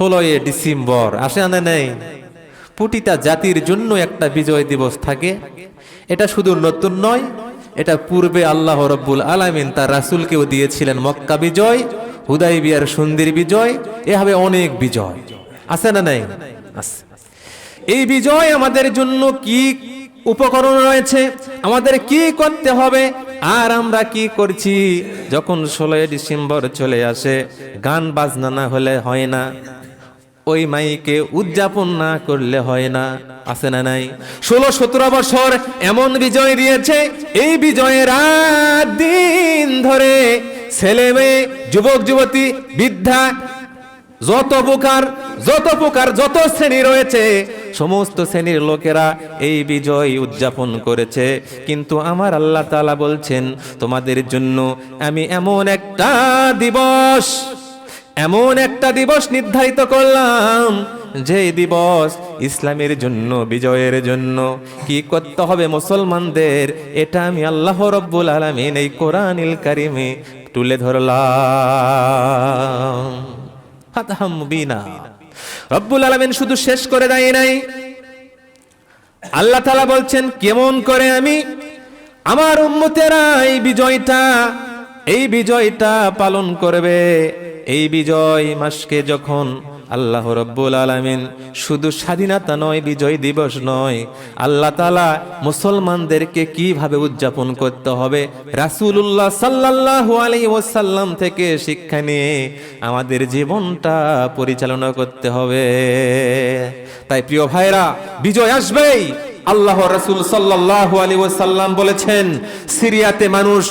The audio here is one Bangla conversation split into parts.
ষোলোই ডিসেম্বর, আসে আনে নেই? প্রতিটা জাতির জন্য একটা বিজয় দিবস থাকে। এটা শুধু নতুন নয়, এটা পূর্বে আল্লাহ রব্বুল আলামিন তার রাসূলকেও দিয়েছিলেন মক্কা বিজয় হুদাই বিয়ার সুন্দর বিজয় এভাবে অনেক বিজয়। আছে না নাই? এই বিজয় আমাদের জন্য কি উপকরণ রয়েছে? আমাদের কি করতে হবে? আর আমরা কি করছি? যখন ষোলোই ডিসেম্বর চলে আসে, গান বাজনা না হলে হয় না। ওই মাইকে উদযাপন না করলে হয় না, আছে না নাই? ষোলো সতেরো বছর এমন বিজয় দিয়েছে, এই বিজয়ের রাত দিন ধরে ছেলে মেয়ে, যুবক, যুবতী, বৃদ্ধা, যত প্রকার যত প্রকার, যত শ্রেণি রয়েছে, সমস্ত শ্রেণির লোকেরা এই বিজয় উদযাপন করেছে। কিন্তু আমার আল্লাহ তাআলা বলছেন, তোমাদের জন্য আমি এমন একটা দিবস এমন একটা দিবস নির্ধারিত করলাম, যে দিবস ইসলামের জন্য, বিজয়ের জন্য। কি করতে হবে মুসলমানদের? এটা আমি আল্লাহ রব্বুল আলামিন এই কোরআনিল কারিমে তুলে ধরলাম। রব্বুল আলামিন শুধু শেষ করে দেয় নাই। আল্লাহ তালা বলছেন, কেমন করে আমি আমার উম্মতেরা এই বিজয়টা এই বিজয়টা পালন করবে? এই বিজয় মাসকে যখন আল্লাহ রব্বুল আলামিন শুধু স্বাধীনতা নয়, বিজয় দিবস নয়, আল্লাহ তালা মুসলমানদেরকে কীভাবে উদযাপন করতে হবে? রাসূলুল্লাহ সাল্লাল্লাহু আলাইহি ওয়াসাল্লাম থেকে শিক্ষা নিয়ে আমাদের জীবনটা পরিচালনা করতে হবে। তাই প্রিয় ভাইরা বিজয় আসবেই। আল্লাহ রাসূল সাল্লাল্লাহু আলাইহি ওসাল্লাম বলেছেন, সিরিয়াতে মানুষ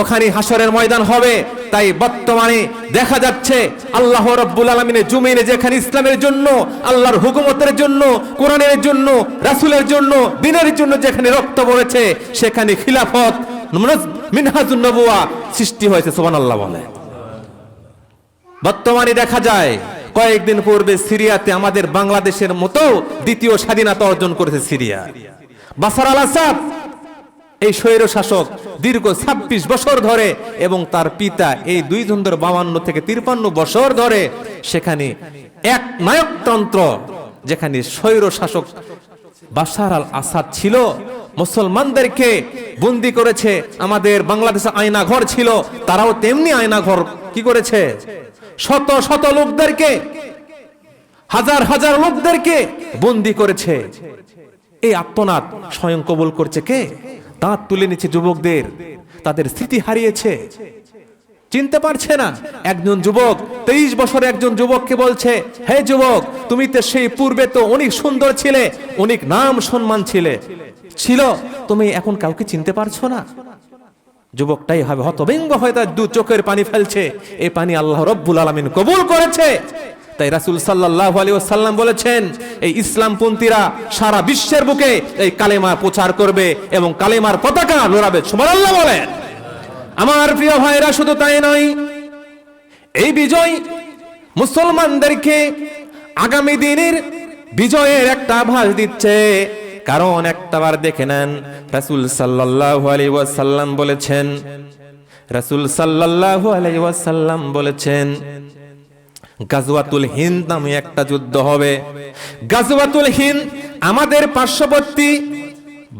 ওখানে হাসরের ময়দান হবে। তাই বর্তমানে দেখা যাচ্ছে আল্লাহ রব্বুল আলমিনের জমিনে যেখানে ইসলামের জন্য, আল্লাহর হুকুমতের জন্য, কোরআনের জন্য, রাসূলের জন্য, দিনের জন্য যেখানে রক্ত পড়েছে সেখানে খিলাফত মিনহাজুন নবুয়া সৃষ্টি হয়েছে, সুবহানাল্লাহ বলে। বর্তমানে দেখা যায়, কয়েকদিন পূর্বে সিরিয়াতে আমাদের বাংলাদেশের মতো দ্বিতীয় স্বাধীনতা অর্জন করেছে সিরিয়া। বাসার আল আসাদ এই স্বৈর শাসক দীর্ঘ ছাব্বিশ বছর ধরে এবং তার পিতা এই দুই ধন্দর বাবান্ন থেকে তিরপান্ন বছর ধরে সেখানে এক নায়কতন্ত্র, যেখানে স্বৈর শাসক বাসার আল আসাদ ছিল। মুসলমানদেরকে বন্দি করেছে। আমাদের বাংলাদেশে আয়না ঘর ছিল। তারাও তেমনি আয়না ঘর কি করেছে? শত শত লোকদেরকে, হাজার হাজার লোকদেরকে বন্দি করেছে। এই আত্মনাদ স্বয়ং কবুল করছে কে? দাঁত তুলে নিচ্ছে যুবকদের। তাদের স্মৃতি হারিয়েছে। চিনতে পারছে না। একজন যুবক, তেইশ বছর একজন যুবককে বলছে, হে যুবক, তুমি তো সেই পূর্বে তো অনেক সুন্দর ছিলে, অনেক নাম সম্মান ছিলে। ছিল, তুমি এখন কাউকে চিনতে পারছ না? যুবকটাই হবে হতভেঙ্গ হয়ে তার দু চোখের পানি ফেলছে। এই পানি আল্লাহ রব্বুল আলমিন কবুল করেছে। তাই রাসুল সাল্লাহ আলী সাল্লাম বলেছেন, এই ইসলামপন্থীরা সারা বিশ্বের বুকে এই কালেমা প্রচার করবে এবং কালেমার পতাকা সুমান আল্লাহ বলেন। আমার প্রিয় ভাইরা, শুধু তাই নয়, এই বিজয় মুসলমানদেরকে আগামী দিনের বিজয়ের একটা আভাস দিচ্ছে। কারণ একটাবার দেখে নেন, রাসুল সাল্লাল্লাহু আলাইহি ওয়াসাল্লাম বলেছেন, রাসুল সাল্লাল্লাহু আলাইহি ওয়াসাল্লাম বলেছেন গাজওয়াতুল হিন্দ নামে একটা যুদ্ধ হবে। গাজওয়াতুল হিন্দ, আমাদের পার্শ্ববর্তী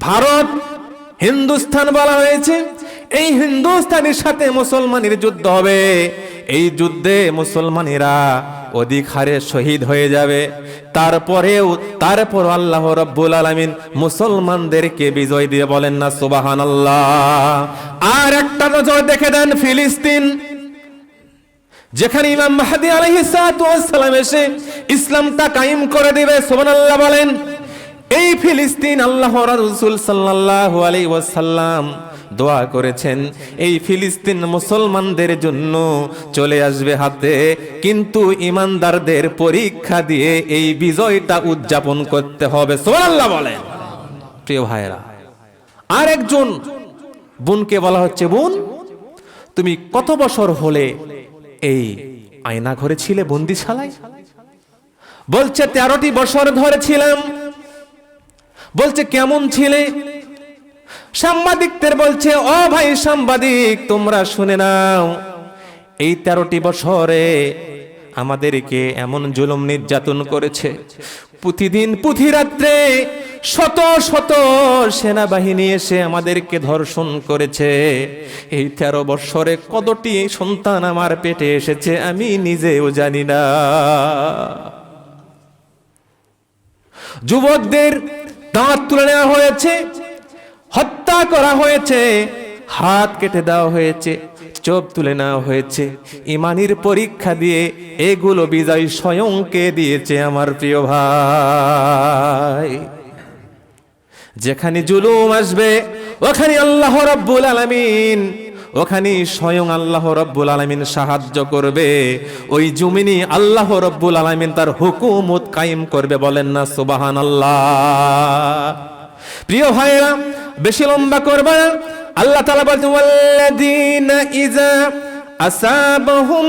ভারত হিন্দুস্তান বলা হয়েছে। এই হিন্দুস্তানের সাথে মুসলমানের যুদ্ধ হবে। এই যুদ্ধে মুসলমানেরা অধিক হারে শহীদ হয়ে যাবে। তারপরেও, তারপর আল্লাহ রব্বুল আলামিন মুসলমানদেরকে বিজয় দিয়ে বলেন না সুবাহান আল্লাহ আর একটা নজর দেখে দেন ফিলিস্তিন। যেখানে ইমাম মাহাদি আলাইহিস সালাম এসে ইসলামটা কায়েম করে দিবে, সুবহানাল্লাহ বলেন, এই ফিলিস্তিন আল্লাহ রসুল সাল্লাল্লাহু আলাইহি ওয়াসাল্লাম দোয়া করেছেন, এই ফিলিস্তিন মুসলমানদের জন্য চলে আসবে হাতে, কিন্তু ইমানদারদের পরীক্ষা দিয়ে এই বিজয়টা উদযাপন করতে হবে, সুবহানাল্লাহ বলেন। প্রিয় ভাইরা আর একজন বোনকে বলা হচ্ছে, বোন, তুমি কত বছর হলে এই আয়না ঘরে ছিলে বন্দিশালায়? বলছে, তেরোটি বছর ধরে ছিলাম বলছে, কেমন ছিলে? সাংবাদিকদের বলছে, ও ভাই সাংবাদিক, তোমরা শুনে নাও। এই তেরোটি বছরে আমাদেরকে এমন জুলুম নির্যাতন করেছে। প্রতিদিন পুঁথিরাত্রে শত শত সেনাবাহিনী এসে আমাদেরকে ধর্ষণ করেছে। এই তেরো বৎসরে কতটি সন্তান আমার পেটে এসেছে আমি নিজেও জানি না। যুবকদের দাঁত তুলে নেওয়া হয়েছে, হত্যা করা হয়েছে, হাত কেটে দেওয়া হয়েছে। চোখ তুলে নেওয়া হয়েছে। ইমানির পরীক্ষা দিয়ে এগুলো বিজয় স্বয়ংকে দিয়েছে আমার প্রিয় ভাই। যেখানে জুলুম আসবে, ওখানে আল্লাহ রব্বুল আলামিন, ওখানে স্বয়ং আল্লাহ রব্বুল আলামিন সাহায্য করবে। ওই জমিনি আল্লাহ রব্বুল আলামিন তার হুকুমত কায়েম করবে বলেন না সুবাহান আল্লাহ প্রিয় ভাইরা বেশি লম্বা করবে আল্লাহ তাআলা বলছেন ওয়াল্লাযীনা ইযা আসাবাহুম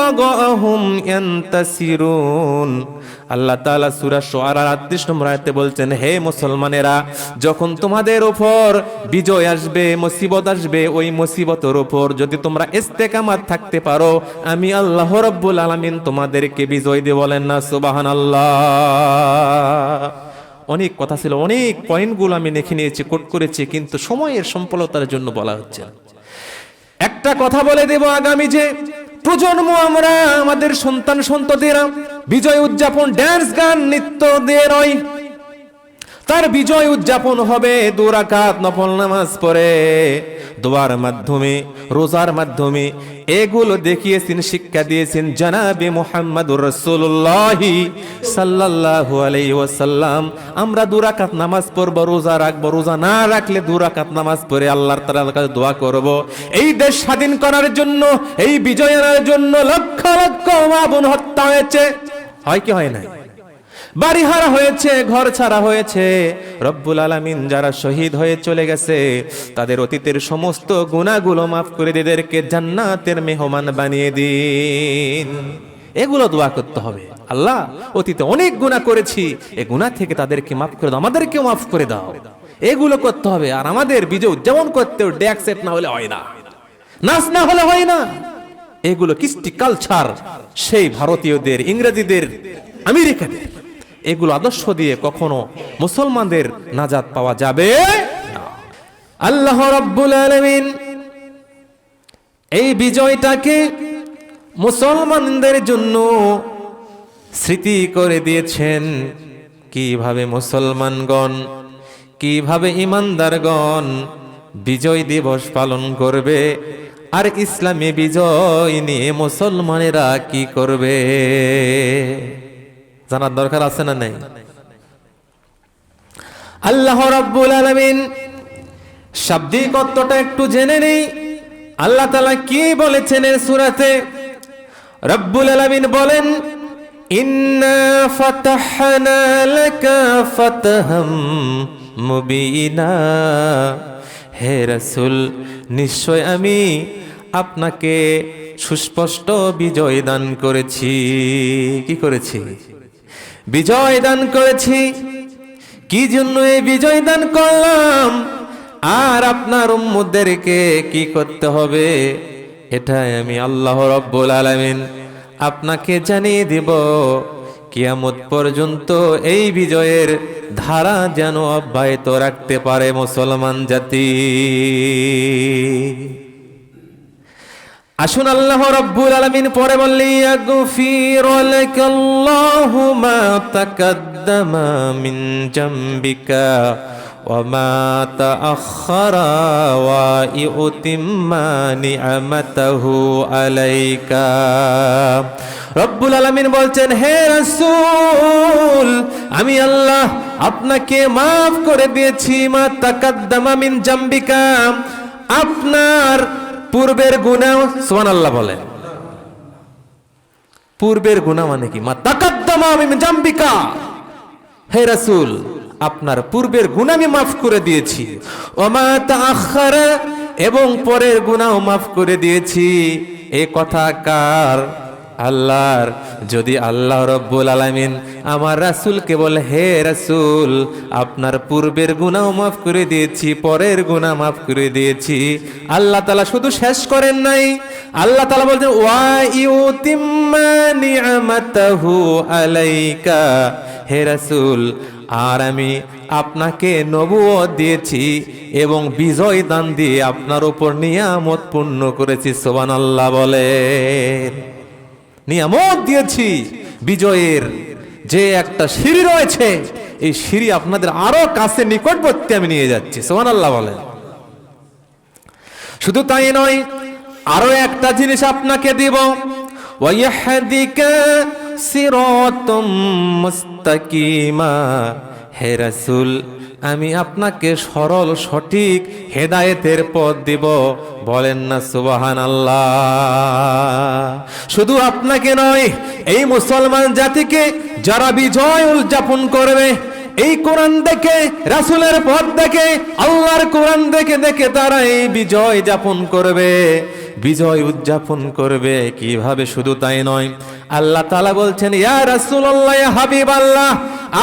বাগাহুম ইয়ান্তাসিরুন। আল্লাহ তাআলা সূরা শুআরা 38 নম্বর আয়াতে বলছেন, হে মুসলমানেরা, যখন তোমাদের উপর বিজয় আসবে, মুসিবত আসবে, ওই মুসিবতের উপর যদি তোমরা ইস্তেকামাত থাকতে পারো, আমি আল্লাহ রাব্বুল আলামিন তোমাদেরকে বিজয় দিয়ে বলেন না, সুবহানাল্লাহ। অনেক কথা ছিল, অনেক পয়েন্টগুলো আমি লিখে নিয়েছি, কোট করেছি, কিন্তু সময়ের সম্পলতার জন্য বলা হচ্ছে একটা কথা বলে দেব আগামী যে প্রজন্ম আমরা, আমাদের সন্তান সন্ততিরা, বিজয় উদযাপন ড্যান্স গান নৃত্য দিয়ে নয় তার বিজয় উদযাপন হবে দুরাকাত নফল নামাজ পড়ে। দোয়ার মাধ্যমে, রোজার মাধ্যমে এগুলো দেখিয়েছেন, শিক্ষা দিয়েছেন জানাবে মোহাম্মদুর রসুল্লাহি আলাইহি ওয়াসাল্লাম। আমরা দুরাকাত নামাজ পড়ব, রোজা রাখব, রোজা না রাখলে দুরাকাত নামাজ পড়ে আল্লাহর তাআলার কাছে দোয়া করব। এই দেশ স্বাধীন করার জন্য, এই বিজয় আনার জন্য লক্ষ লক্ষ মা বোন হত্যা হয়েছে। হয় কি হয় নাই? বাড়ি হারা হয়েছে, ঘর ছাড়া হয়েছে। রব্বুল আলামিন যারা শহীদ হয়ে চলে গেছে, তাদের অতীতের সমস্ত গুণাগুলো মাফ করে দিয়ে এদেরকে জান্নাতের মেহমান বানিয়ে দিন। এগুলো দোয়া করতে হবে। আল্লাহ, অতীতে অনেক গুণা করেছি, এ গুণা থেকে তাদেরকে মাফ করে দাও, আমাদেরকেও মাফ করে দাও। এগুলো করতে হবে, আর আমাদের বিজয় উদযাপন করতে ড্যাক সেট না হলে হয় না। নাচ না হলে হয় না। এগুলো কৃষ্টি কালচার সেই ভারতীয়দের, ইংরেজিদের, আমেরিকাদের। এগুলো আদর্শ দিয়ে কখনো মুসলমানদের নাজাত পাওয়া যাবে। আল্লাহ রব্বুল আলামিন এই বিজয়টাকে মুসলমানদের জন্য স্মৃতি করে দিয়েছেন কীভাবে মুসলমানগণ, কীভাবে ইমানদারগণ বিজয় দিবস পালন করবে আর ইসলামী বিজয় নিয়ে মুসলমানেরা কি করবে জানার দরকার আছে না নাই? আল্লাহ রাব্বুল আলামিন শাব্দিক অর্থটা একটু জেনে নেই। আল্লাহ তাআলা কি বলেছেন এর সূরাতে? রব্বুল আলামিন বলেন, ইন্না ফাতাহনা লাকা ফাতহাম মুবিনা। হে রাসূল, নিশ্চয় আমি আপনাকে সুস্পষ্ট বিজয় দান করেছি। কি করেছি? বিজয় দান করেছি। কি জন্য এই বিজয় দান করলাম? আর আপনার উম্মদেরকে কি করতে হবে? এটাই আমি আল্লাহ রব্বুল আলামিন আপনাকে জানিয়ে দিব। কিয়ামত পর্যন্ত এই বিজয়ের ধারা যেন অব্যাহত রাখতে পারে মুসলমান জাতি। আসুন আল্লাহ রব্বুল আলামিন পরে বললি ইয়াগফিরুলাকাল্লাহু মা তাকাদ্দামা মিন জামবিকা ওয়া মা তাআখখারা ওয়া ইউতিম্মা নিআমাতাহু আলাইকা। রব্বুল আলামিন বলছেন, হে রাসূল, আমি আল্লাহ আপনাকে maaf করে দিয়েছি, মা তাকাদ্দামা মিন জামবিকা। আপনার পূর্বের গুণাও সোহান আল্লাহ বলেন। পূর্বের গুণা মানে কি? মা মিন জামবিকা। হে রাসূল, আপনার পূর্বের গুণা আমি মাফ করে দিয়েছি। এবং পরের গুণাও মাফ করে দিয়েছি। এ কথা কার? আল্লাহর, যদি আল্লাহ রব্বুল আলামিন আমার রাসূলকে বলে, হে রাসূল, আপনার পূর্বের গুনাহ মাফ করে দিয়েছি, পরের গুনাহ মাফ করে দিয়েছি। আল্লাহ তালা শুধু শেষ করেন নাই। আল্লাহ তালা বলছেন আলাইকা। হে রাসূল, আর আমি আপনাকে নবুয়ত দিয়েছি এবং বিজয় দান দিয়ে আপনার উপর নিয়ামত পূর্ণ করেছি সোবান আল্লাহ বলেন। নিয়ামত দিয়েছি। বিজয়ের যে একটা সিঁড়ি রয়েছে, এই সিঁড়ি আপনাদের আরও কাছে নিকটবর্তী আমি নিয়ে যাচ্ছি। সোমান আল্লাহ বলেন। শুধু তাই নয়, আরও একটা জিনিস আপনাকে দিব। সিরাতাম মুস্তাকিমা, হে রাসূল আমি আপনাকে সরল, সঠিক হেদায়েতের পথ দিব। বলেন না সুবাহান আল্লাহ শুধু আপনাকে নয়, এই মুসলমান জাতিকে যারা বিজয় উদযাপন করবে, এই কোরআন দেখে, রাসুলের পথ দেখে, আল্লাহর কোরআন দেখে দেখে তারা এই বিজয় যাপন করবে। বিজয় উদযাপন করবে, কীভাবে? শুধু তাই নয় আল্লাহ তালা বলছেন, ইয়া রাসূলুল্লাহ হাবিব আল্লাহ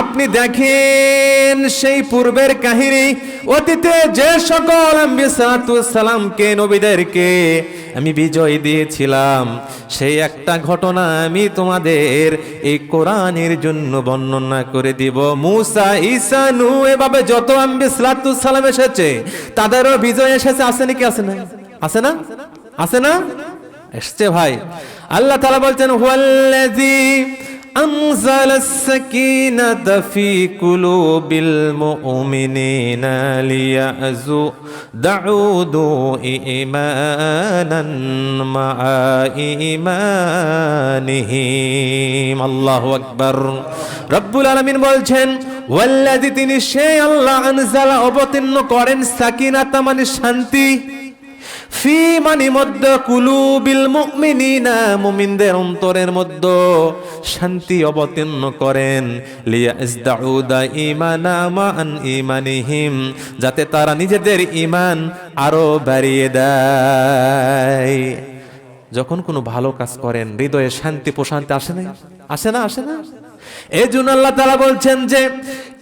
আপনি দেখেন সেই পূর্বের কাহিনী। অতীতে যে সকল সালামকে নবীদেরকে আমি বিজয় দিয়েছিলাম, সেই একটা ঘটনা আমি তোমাদের এই কোরআনের জন্য বর্ণনা করে দিব। মুসা, ঈসা নু এভাবে যত আম্বি সালাম এসেছে, তাদেরও বিজয় এসেছে। আছে নাকি? আছে না? আছে না? আছে না? এসছে ভাই। আল্লাহ তাআলা বলছেন হুয়াল্লাযী أنزل السكينة في قلوب المؤمنين ليزدادوا إيمانا مع إيمانهم الله أكبر রব্বুল আলামিন বলছেন ওয়াল্লাযী তিনি সেই আল্লাহ আনজালা অবতীর্ণ করেন সাকিনাতা মানে শান্তি ফি মানে মধ্যে কুলুবিল মুমিনিনা, মুমিনদের অন্তরের মধ্যে শান্তি অবতীর্ণ করেন। লিয়াজদাউদা ইমানা মান ইমানিহিম যাতে তারা নিজেদের ইমান আরও বাড়িয়ে দেয়। যখন কোনো ভালো কাজ করেন, হৃদয়ে শান্তি প্রশান্তি আসে না আসে না আসে না? এই জন্য আল্লাহ তালা বলছেন যে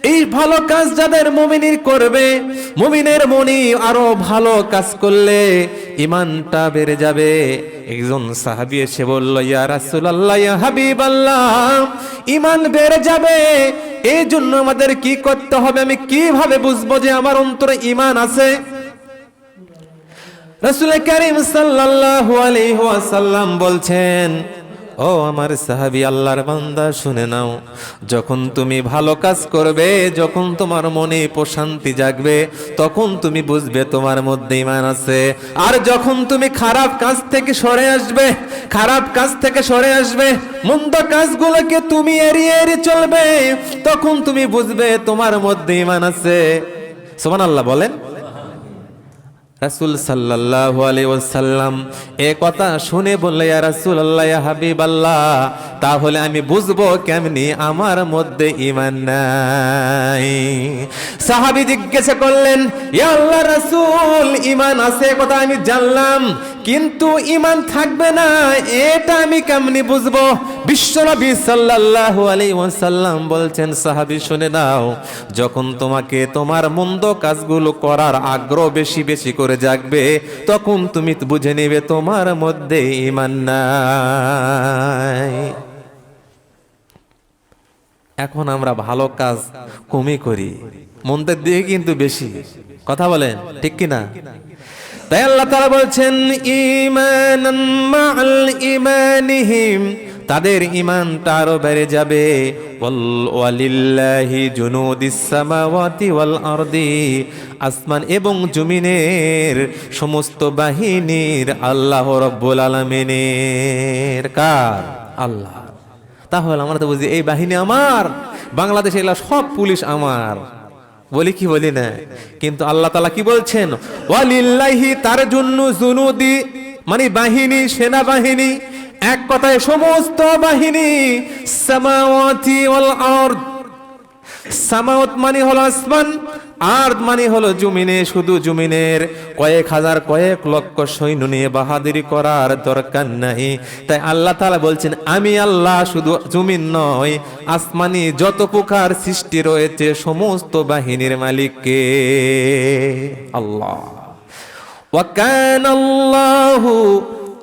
এই ভালো কাজ যাদের মমিনির করবে, মমিনের মনি আরও ভালো কাজ করলে ইমানটা বেড়ে যাবে। একজন সাহাবি এসে বলল, ইয়া রাসূলুল্লাহ, ইয়া হাবিব আল্লাহ ইমান বেড়ে যাবে। এই জন্য আমাদের কি করতে হবে? আমি কীভাবে বুঝব যে আমার অন্তরে ইমান আছে? রাসূল করিম সাল্লাল্লাহু আলাইহি ওয়াসাল্লাম বলছেন ও আমার সাহাবি, আল্লাহর বান্দা, শুনে নাও। যখন তুমি ভালো কাজ করবে, যখন তোমার মনে প্রশান্তি জাগবে, তখন তুমি বুঝবে তোমার মধ্যে ইমান আছে। আর যখন তুমি খারাপ কাজ থেকে সরে আসবে, খারাপ কাজ থেকে সরে আসবে, মন্দ কাজগুলোকে তুমি এড়িয়ে এড়িয়ে চলবে, তখন তুমি বুঝবে তোমার মধ্যে ইমান আছে। সুবহানাল্লাহ, বলেন। রাসূল সাল্লাহ আলী ওসাল্লাম এ কথা শুনে বললে রাসুল আল্লাহ হাবিব হাবিবাল্লাহ তাহলে আমি বুঝব কেমনি আমার মধ্যে ঈমান নাই। সাহাবী জিজ্ঞাসা করলেন আল্লাহ রাসূল, ঈমান আছে কথা আমি জানলাম, কিন্তু ঈমান থাকবে না, এটা আমি কেমনি বুঝব? বিশ্বনবী সাল্লাল্লাহু আলাইহি ওয়াসাল্লাম বলছেন, সাহাবী, শুনে নাও, যখন তোমাকে তোমার মন্দ কাজগুলো করার আগ্রহ বেশি বেশি করে জাগবে, তখন তুমি বুঝে নেবে তোমার মধ্যে ইমান নাই। এখন আমরা ভালো কাজ কমই করি। মন্দের দিকে কিন্তু বেশি। কথা বলেন, ঠিক কি না তাই আল্লাহ তাআলা বলছেন ঈমানিহিম। তাদের ইমানটা আরও বেড়ে যাবে। আসমান এবং জমিনের সমস্ত বাহিনীর আল্লাহ রব্বুল আলামিনের কার? আল্লাহ। তাহলে আমরা তো বুঝি, এই বাহিনী আমার, বাংলাদেশে এগুলা সব পুলিশ আমার। বলি কি, বলি না। কিন্তু আল্লাহ তালা কি বলছেন? ওয়ালিল্লাহি তার জন্য জুনুদি মানে বাহিনী, সেনাবাহিনী, এক কথায় সমস্ত বাহিনী, সামাওয়াতি ওয়াল আরদ। সামাওয়াত মানে হলো আসমান আর্দ মানে হলো জমিনে, শুধু জমিনের কয়েক হাজার, কয়েক লক্ষ সৈন্য নিয়ে বাহাদুরি করার দরকার নাই। তাই আল্লাহ তালা বলছেন, আমি আল্লাহ শুধু জমিন নয় আসমানি যত প্রকার সৃষ্টি রয়েছে, সমস্ত বাহিনীর মালিককে। আল্লাহ। ওয়াকান আল্লাহু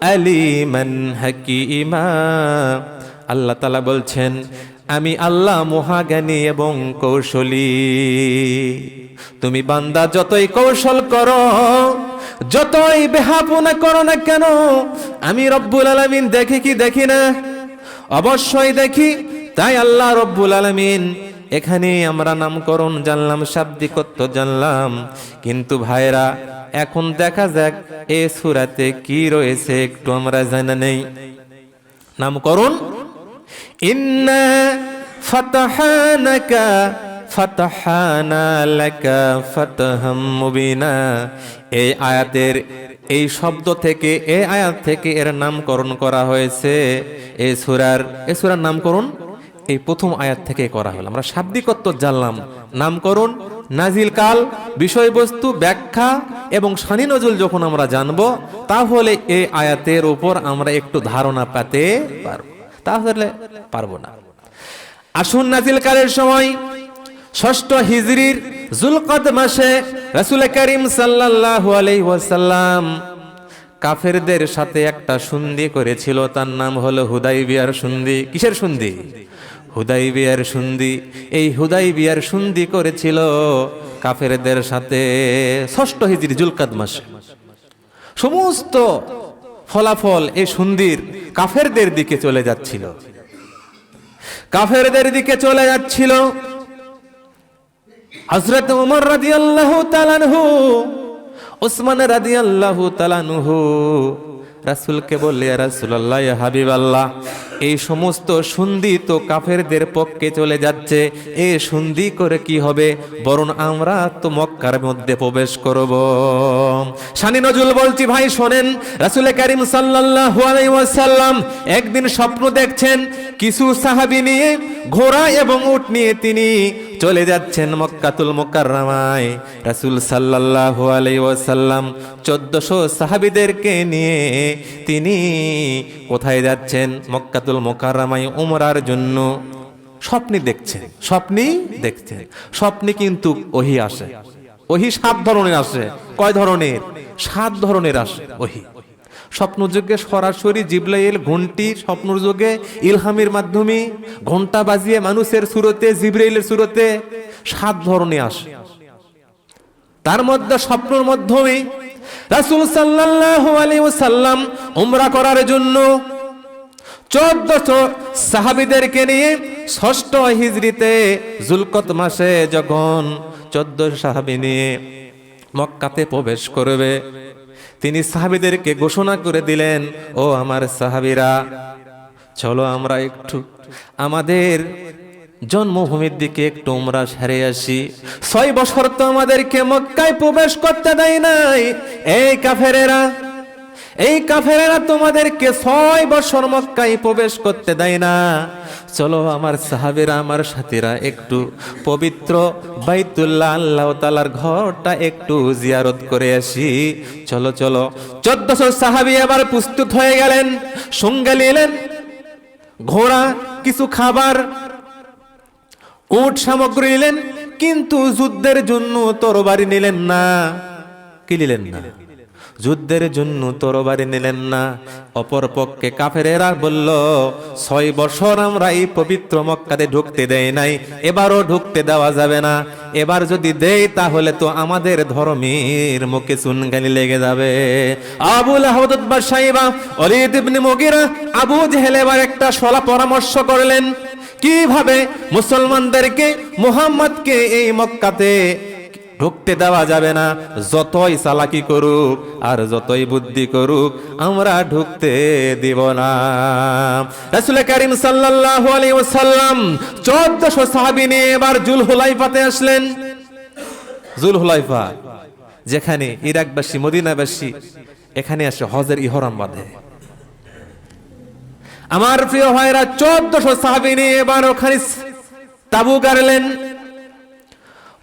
আলিমান হাকিমা। আল্লাহ তালা বলছেন আমি আল্লাহ মহাজ্ঞানী এবং কৌশলী। তুমি বান্দা যতই কৌশল করো, যতই বেহাপনা করো না কেন, আমি রব্বুল আলামিন দেখি কি দেখি না? অবশ্যই দেখি, তাই আল্লাহ রব্বুল আলামিন, এখানে আমরা নামকরণ জানলাম, শাব্দিকত্ব জানলাম। কিন্তু ভাইরা এখন দেখা যাক এ সুরাতে কি রয়েছে, একটু আমরা জানা নেই। নামকরণ ইন্না ফাতাহানাকা ফাতাহানা লাকা ফাতাহাম এই আয়াতের, এই শব্দ থেকে, এই আয়াত থেকে এর নামকরণ করা হয়েছে। এই সূরার এই সূরার নামকরণ এই প্রথম আয়াত থেকে করা হলো। আমরা শাব্দিকত্ব জানলাম। নামকরণ, নাজিল কাল, বিষয়বস্তু, ব্যাখ্যা এবং সানি নজুল যখন আমরা জানব, তাহলে এই আয়াতের উপর আমরা একটু ধারণা পেতে পারব। তাহলে পারব না। আসুন নাজিল কালের সময়, ষষ্ঠ হিজরির জুলকদ মাসে রাসূল করিম সাল্লাল্লাহু আলাইহি ওয়াসাল্লাম কাফেরদের সাথে একটা সন্ধি করেছিল, তার নাম হলো হুদাই বিয়ার সন্ধি। কিসের সন্ধি? হুদাই বিয়ার সন্ধি। এই হুদাই বিয়ার সন্ধি করেছিল কাফেরদের সাথে ষষ্ঠ হিজরি জুলকাদ মাসে। সমস্ত ফলাফল এ সন্ধির কাফেরদের দিকে চলে যাচ্ছিল। কাফেরদের দিকে চলে যাচ্ছিল। হজরত উমর রাজি রাদিয়াল্লাহু তালানহু ওসমান আল্লাহ তাআলাহু রাসূলকে বললে, ইয়া হাবিব আল্লাহ এই সমস্ত সন্ধি তো কাফেরদের পক্ষে চলে যাচ্ছে। এ সন্ধি করে কি হবে? বরং আমরা তো মক্কার মধ্যে প্রবেশ করব। শানি নজরুল বলছি, ভাই, শোনেন, রাসূল করিম সাল্লাল্লাহু আলাইহি ওয়াসাল্লাম একদিন স্বপ্ন দেখছেন, কিছু সাহাবি নিয়ে, ঘোড়া এবং উট নিয়ে তিনি চলে যাচ্ছেন মক্কাতুল মোকাররমায়। রাসূল সাল্লাল্লাহু আলাইহি ওয়াসাল্লাম 1400 সাহাবীদেরকে নিয়ে তিনি কোথায় যাচ্ছেন? মক্কাতুল মোকাররমায় উমরার জন্য। স্বপ্নে দেখছেন, স্বপ্নি দেখছেন। স্বপ্নে কিন্তু ওহি আসে। ওহি সাত ধরনের আসে। কয় ধরনের? সাত ধরনের আসে ওহি। স্বপ্নযোগে সরাসরি জিবলাইল ঘন্টি স্বপ্নযোগে ইলহামের মাধ্যমে ঘণ্টা বাজিয়ে মানুষের সুরতে, জিব্রাইলের সুরতে সাত ধরনের আসে। তার মধ্যে স্বপ্নের মাধ্যমে রাসূল সাল্লাল্লাহু আলাইহি ওয়াসাল্লাম উমরা করার জন্য চোদ্দশো সাহাবিদেরকে নিয়ে ষষ্ঠ হিজরিতে জুলকত মাসে যখন চোদ্দ সাহাবি নিয়ে মক্কাতে প্রবেশ করবে তিনি সাহাবিদেরকে ঘোষণা করে দিলেন, ও আমার সাহাবিরা, চলো আমরা একটু আমাদের জন্মভূমির দিকে একটু আমরা সেরে আসি। ছয় বছর তো আমাদেরকে মক্কায় প্রবেশ করতে দেয় নাই। এই কাফেরেরা এই কাফেরেরা তোমাদেরকে ছয় বছর মক্কায় প্রবেশ করতে দেয় না। চলো আমার সাহাবেরা, আমার সাথীরা একটু পবিত্র বাইতুল্লাহ আল্লাহ তালার ঘরটা একটু জিয়ারত করে আসি। চলো চলো। চোদ্দশো সাহাবি আবার প্রস্তুত হয়ে গেলেন, সঙ্গে নিলেন ঘোড়া, কিছু খাবার, উট সামগ্রী নিলেন, কিন্তু যুদ্ধের জন্য তরবারি নিলেন না। কি নিলেন না? যুদ্ধের জন্য তরবারি নিলেন না। অপর পক্ষে কাফেরেরা বলল, ছয় বছর আমরা এই পবিত্র মক্কাতে ঢুকতে দেয় নাই, এবারও ঢুকতে দেওয়া যাবে না। এবার যদি দেই, তাহলে তো আমাদের ধর্মের মুখে চুনগানি লেগে যাবে। আবুল আহমদ সাহেবা অলিদ ইবনে মুগিরা, আবু জেহেল এবার একটা সলা পরামর্শ করলেন, কীভাবে মুসলমানদেরকে, মুহাম্মদকে এই মক্কাতে ঢুকতে দেওয়া যাবে না। যতই চালাকি করুক আর যতই বুদ্ধি করুক, আমরা ঢুকতে দিব না। রাসূল করিম সাল্লাল্লাহু আলাইহি ওয়াসাল্লাম 1400 সাহাবী নিয়ে এবার জুলহুলাইফাতে আসলেন। জুলহুলাইফা, যেখানে ইরাকবাসী, মদিনাবাসী, এখানে আসে হজের ইহরাম বাঁধে। আমার প্রিয় ভাইরা, চোদ্দশো সাহাবি নিয়ে এবার ওখানে তাবু গাড়লেন।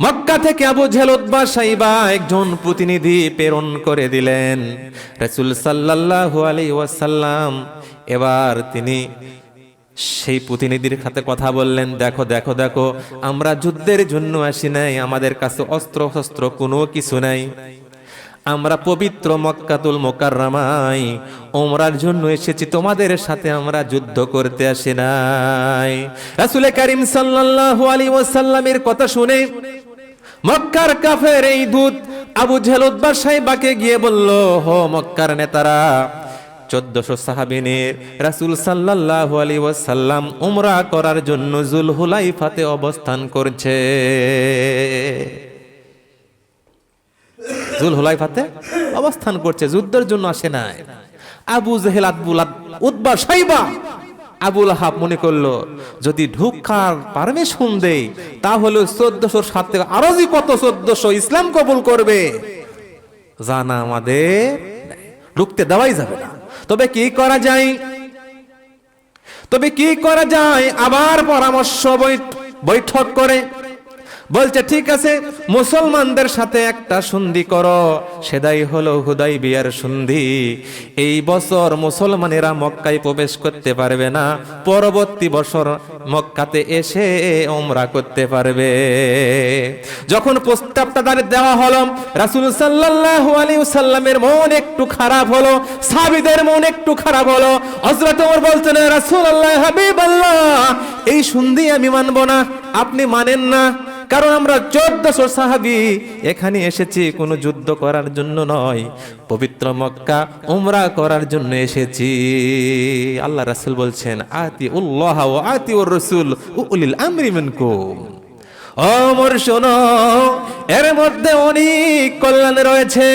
মক্কা থেকে আবু জেলোদ্বা সাইবা একজন প্রতিনিধি প্রেরণ করে দিলেন। রসুল সাল্লাহু আলী ওয়াসাল্লাম এবার তিনি সেই প্রতিনিধির সাথে কথা বললেন, দেখো দেখো দেখো, আমরা যুদ্ধের জন্য আসি নাই, আমাদের কাছে অস্ত্র শস্ত্র কোনো কিছু নাই। আমরা পবিত্র মক্কাতুল মোকাররামাই ওমরার জন্য এসেছি, তোমাদের সাথে আমরা যুদ্ধ করতে আসি নাই। রাসূলে কারীম সাল্লাল্লাহু আলাইহি ওয়াসাল্লামের কথা শুনে মক্কার কাফের এই দূত আবু জেহেল উতবা সাহেবাকে গিয়ে বলল হো মক্কার নেতারা, চোদ্দশো সাহাবিনের রাসূল সাল্লাল্লাহু আলাইহি ওয়াসাল্লাম উমরা করার জন্য জুল হুলাইফাতে অবস্থান করছে। জুলহুলাইফাতে অবস্থান করছে, যুদ্ধের জন্য আসে নাই। আবু জেহেল আব্বুল উদ্বা সাইবা। আবুল হাব মনে করল, যদি ঢুকার পারমিশন দেই, তাহলে চোদ্দশোর সাত থেকে আরও যে কত চোদ্দশো ইসলাম কবুল করবে, জানা আমাদের ঢুকতে দেওয়াই যাবে না। তবে কি করা যায়? তবে কি করা যায়? আবার পরামর্শ বৈঠ- বৈঠক করে বলছে, ঠিক আছে, মুসলমানদের সাথে একটা সন্ধি করো। সেদাই হলো হুদাই বিয়ার সন্ধি। এই বছর মুসলমানেরা মক্কায় প্রবেশ করতে পারবে না। পরবর্তী বছর মক্কাতে এসে ওমরা করতে পারবে। যখন প্রস্তাবটা তাদের দেওয়া হলো, রাসূল সাল্লাল্লাহু আলাইহি সাল্লামের মন একটু খারাপ হলো, সাহাবীদের মন একটু খারাপ হলো। হযরত ওমর বলছেন রাসূলুল্লাহ হাবিবাল্লাহ, এই সন্ধি আমি মানব না। আপনি মানেন না। কারণ আমরা চোদ্দশো সাহাবি। এখানে এসেছি কোনো যুদ্ধ করার জন্য নয়, পবিত্র মক্কা উমরা করার জন্য এসেছি। আল্লাহ রাসূল বলছেন আতি উল্লাহ ও আতি ওর রসুল উলিল আমরি মিনকুম। অমর শোনো, এর মধ্যে অনেক কল্যাণ রয়েছে।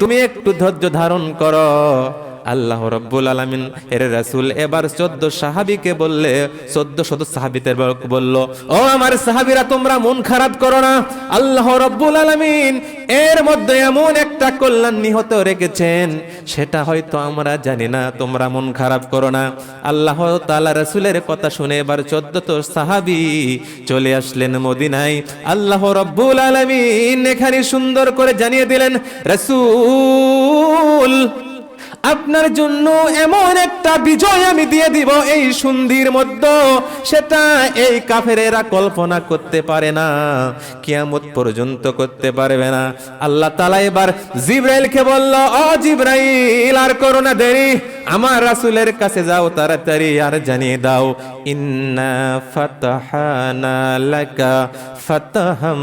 তুমি একটু ধৈর্য ধারণ করো। আল্লাহ রব্বুল আলামিন এর রাসূল এবার চোদ্দ সাহাবীকে বললে, চোদ্দ শত সাহাবীদের বলল, ও আমার সাহাবিরা, তোমরা মন খারাপ করো না। আল্লাহ রব্বুল আলামিন এর মধ্যে এমন একটা কল্যাণ নিহত রেখেছেন, সেটা হয়তো আমরা জানি না, তোমরা মন খারাপ করো না। আল্লাহ তালা রাসূলের কথা শুনে এবার চোদ্দ তো সাহাবী চলে আসলেন মদিনায়। আল্লাহ রব্বুল আলামিন এখানে সুন্দর করে জানিয়ে দিলেন, রাসূল আপনার জন্য এমন একটা বিজয় আমি দিয়ে দিব এই সন্ধির মধ্যে। সেটা এই কাফেরেরা কল্পনা করতে পারে না, কিয়ামত পর্যন্ত করতে পারবে না। আল্লাহ তালা এবার জিব্রাইলকে বলল, ও জিব্রাইল, আর করো না দেরি, আমার রাসূলের কাছে যাও তাড়াতাড়ি আর জানিয়ে দাও, ইন্না ফাতাহানা লাকা ফাতাহাম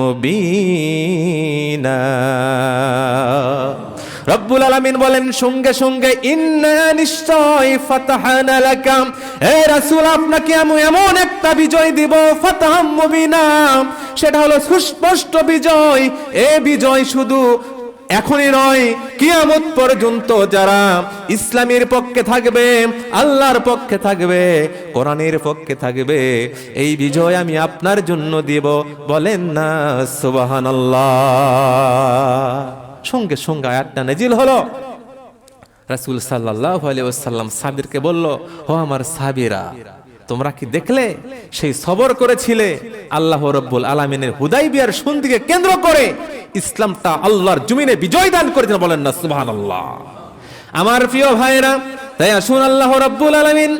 মুবিনা। রব্বুল আলামিন বলেন, সঙ্গে সঙ্গে ইন্না নিশ্চয় ফাতাহানা লাকাম এ রাসূল, আপনাকে আমি এমন একটা বিজয় দিব, ফাতাহাম মুবিনা। সেটা হলো সুস্পষ্ট বিজয়। এ বিজয় শুধু এখনই নয়, কিয়ামত পর্যন্ত যারা ইসলামের পক্ষে থাকবে, আল্লাহর পক্ষে থাকবে, কোরআনের পক্ষে থাকবে, এই বিজয় আমি আপনার জন্য দিব। বলেন না, সুবহানাল্লাহ। সঙ্গে সঙ্গে আয়াতটা নাজিল হলো। রাসূল সাল্লাল্লাহু আলাইহি ওয়াসাল্লাম সাবিরকে বলল, ও আমার সাবিরা, তোমরা কি দেখলে? সেই সবর করেছিলে? আল্লাহ রব্বুল আলামিনের হুদাইবিয়ার সন্ধিকে কেন্দ্র করে ইসলামটা আল্লাহর জমিনে বিজয় দান করেছেন বলেন না, সুবহানাল্লাহ। আমার প্রিয় ভাইরা তাই আসুন আল্লাহ রব্বুল আলামিন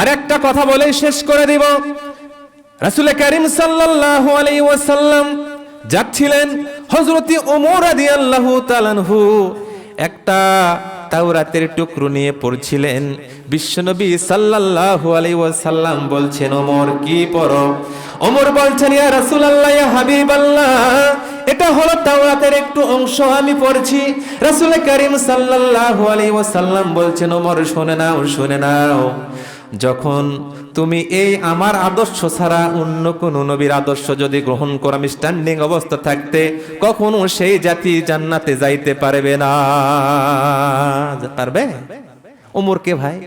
আরেকটা কথা বলে শেষ করে দিব। রাসূল করিম সাল্লাল্লাহু আলাইহি ওয়াসাল্লাম যাচ্ছিলেন হজরতি ওমর রাদিয়াল্লাহু তাআলাহু একটা তাওরাতের টুকরো নিয়ে পড়ছিলেন। বিশ্বনবী সাল্লাল্লাহু আলাইহি ওয়াসাল্লাম বলছেন, ওমর, কি পড়ো? ওমর বলছেন, ইয়া রাসূলুল্লাহ, ইয়া হাবিবাল্লাহ, এটা হলো তাওরাতের একটু অংশ, আমি পড়ছি। রাসূল করিম সাল্লাল্লাহু আলাইহি ওয়াসাল্লাম বলছেন, ওমর, শুনে নাও শুনে নাও। যখন তুমি এই আমার আদর্শ ছাড়া অন্য কোন নবীর আদর্শ যদি গ্রহণ করো আমি স্ট্যান্ডিং অবস্থা থাকতে, কখনো সেই জাতি জান্নাতে যাইতে পারবে না। পারবে? ওমরকে ভাই?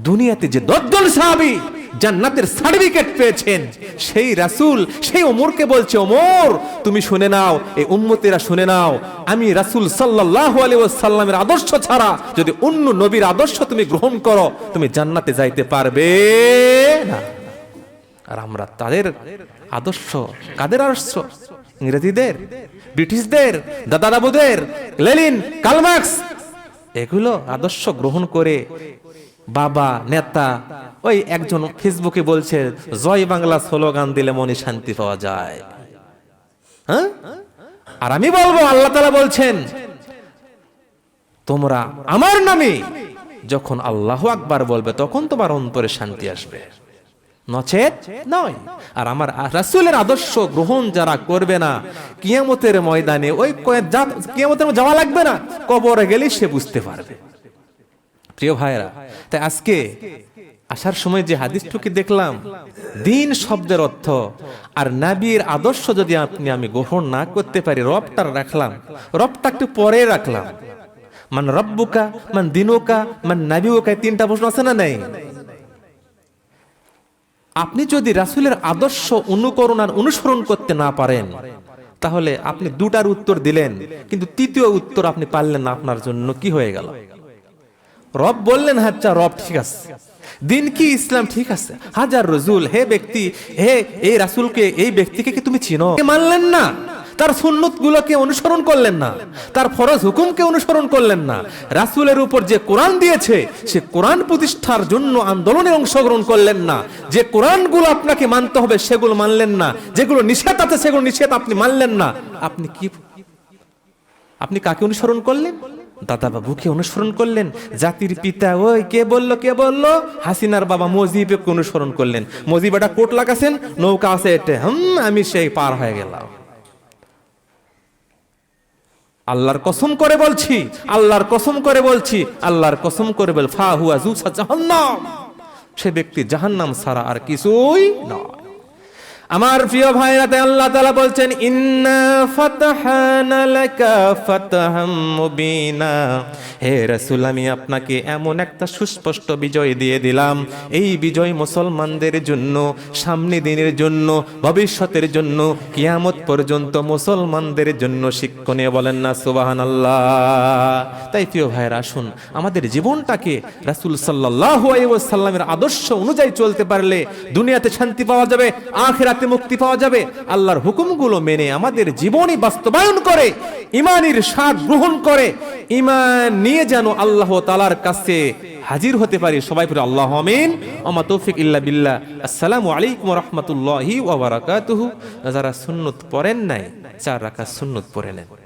দুনিয়াতে যে দদ্দল সাহাবী জান্নাতের সার্টিফিকেট পেয়েছেন। সেই রাসূল, সেই ওমরকে বলছে, ওমর, তুমি শুনে নাও এই উম্মতেরা শুনে নাও। আমি রাসূল সাল্লাল্লাহু আলাইহি ওয়াসাল্লামের আদর্শ ছাড়া যদি অন্য নবীর আদর্শ তুমি গ্রহণ করো, তুমি জান্নাতে যাইতে পারবে না। আর আমরা তাদের আদর্শ কাদের আদর্শ? ইংরেজিদের, ব্রিটিশদের দাদা দাবুদের লেলিন কালমার্কস। এগুলো আদর্শ গ্রহণ করে বাবা, নেতা ওই একজন ফেসবুকে বলছে, জয় বাংলা স্লোগান দিলে মনে শান্তি পাওয়া যায়। হ্যাঁ? আর আমি বলব, আল্লাহ তালা বলছেন, তোমরা আমার নামে যখন আল্লাহ আকবার বলবে, তখন তোমার অন্তরে শান্তি আসবে। নচেত নয়। আর আমার রাসূলের আদর্শ গ্রহণ যারা করবে না, কিয়ামতের ময়দানে ওই কয়ে- কিয়ামতের যাওয়া লাগবে না, কবরে গেলেই সে বুঝতে পারবে। প্রিয় ভাইরা তাই আজকে আসার সময় যে হাদিসটুকি দেখলাম, দিন শব্দের অর্থ, আর নাবির আদর্শ যদি আপনি আমি গ্রহণ না করতে পারি, রবটা রাখলাম, রবটা একটু পরে রাখলাম। মান রব্বুকা, মান দিনুকা, মান নাবিউকা তিনটা প্রশ্ন আছে না নাই? আপনি যদি রাসূলের আদর্শ অনুকরণ আর অনুসরণ করতে না পারেন, তাহলে আপনি দুটার উত্তর দিলেন, কিন্তু তৃতীয় উত্তর আপনি পারলেন না, আপনার জন্য কি হয়ে গেল? রব বললেন আচ্ছা রব ঠিক আছে। দিন কি ইসলাম ঠিক আছে? হাজার রজুল, হে ব্যক্তি, হে, এই রাসূলকে, এই ব্যক্তিকে কি তুমি চিনো? মানলেন না? তার সুন্নত গুলোকে অনুসরণ করলেন না। তার ফরজ হুকুমকে অনুসরণ করলেন না। রাসূলের উপর যে কোরআন দিয়েছে, সে কোরআন প্রতিষ্ঠার জন্য আন্দোলনে অংশগ্রহণ করলেন না। যে কোরআনগুলো আপনাকে মানতে হবে, সেগুলো মানলেন না। যেগুলো নিষেধ আছে, সেগুলো নিষেধ আপনি মানলেন না। আপনি কি আপনি কাকে অনুসরণ করলেন? দাদা বাবুকে অনুসরণ করলেন। জাতির পিতা ওই কে বলল কে বলল? হাসিনার বাবা মজিবকে অনুসরণ করলেন। মজিব একটা কোট লাগাছেন, নৌকা আছে এটে হুম, আমি সেই পার হয়ে গেলাম। আল্লাহর কসম করে বলছি, আল্লাহর কসম করে বলছি, আল্লাহর কসম করে বল ফা হুয়া জুসা জাহান্নাম। সে ব্যক্তি জাহান্নাম ছাড়া আর কিছুই নয়। আমার প্রিয় ভাইরা, তাই আল্লাহ তাআলা বলছেন, ইন্না ফাতাহানা লাকা ফাতাহাম মুবিনা। হে রাসূল, আমি আপনাকে এমন একটা সুস্পষ্ট বিজয় দিয়ে দিলাম। এই বিজয় মুসলমানদের জন্য, সামনে দিনের জন্য, ভবিষ্যতের জন্য, কিয়ামত পর্যন্ত মুসলমানদের জন্য শিক্ষণীয় বলেন না, সুবহানাল্লাহ। তাই প্রিয় ভাইরা, আসুন, আমাদের জীবনটাকে রাসূল সাল্লাল্লাহু আলাইহি ওয়াসাল্লামের আদর্শ অনুযায়ী চলতে পারলে দুনিয়াতে শান্তি পাওয়া যাবে, আখিরাতে মুক্তি পাওয়া যাবে। আল্লাহর হুকুমগুলো মেনে আমাদের জীবনই বাস্তবায়ন করে ইমানের স্বাদ গ্রহণ করে। ইমান নিয়ে যেন আল্লাহ তালার কাছে হাজির হতে পারি। সবাই পরে আল্লাহ আমিন। আমা তৌফিক ইল্লা বিল্লাহ। আসসালামু আলাইকুম রহমতুল্লাহি ওয়া বারাকাতুহু। যারা সুন্নত পড়েন নাই, চার রাকাত সুন্নত পড়ে নেন।